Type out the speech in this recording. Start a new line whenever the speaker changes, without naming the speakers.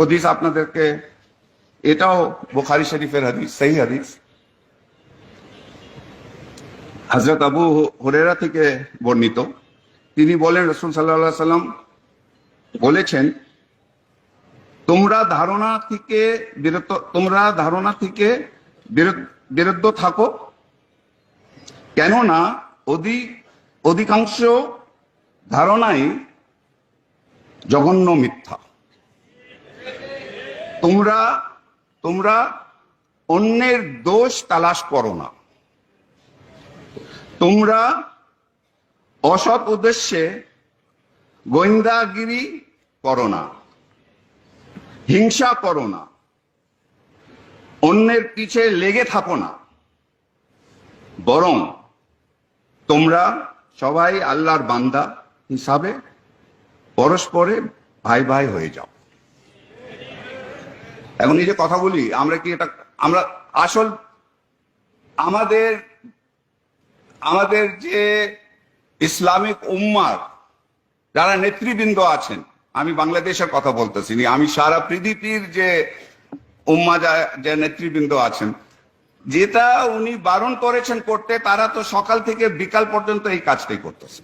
হদিস আপনাদেরকে, এটাও বোখারি শরীফের হাদিস, সেই হাদিস। হজরত আবু হরেরা থেকে বর্ণিত। তিনি বলেন, রসুল সাল্লাহ সাল্লাম বলেছেন, তোমরা ধারণা থেকে বিরত, তোমরা ধারণা থেকে বিরুদ্ধ থাকো। কেননা অধিক অধিকাংশ ধারণাই জঘন্য মিথ্যা। তোমরা তোমরা অন্যের দোষ তালাশ করো না। তোমরা অসৎ উদ্দেশ্যে গোয়েন্দাগিরি করো না, হিংসা করো না, অন্যের পিছে লেগে থাকো না। বরং তোমরা সবাই আল্লাহর বান্দা হিসাবে পরস্পরে ভাই ভাই হয়ে যাও। এখন এই যে কথা বলি, আমরা কি এটা, আমরা আসল আমাদের আমাদের যে ইসলামিক উম্মার যারা নেতৃবৃন্দ আছেন, আমি বাংলাদেশের কথা বলতেছি আমি সারা পৃথিবীর যে উম্মা যা- নেতৃবৃন্দ আছেন, যেটা উনি বারণ করেছেন করতে, তারা তো সকাল থেকে বিকাল পর্যন্ত এই কাজটাই করতেছে।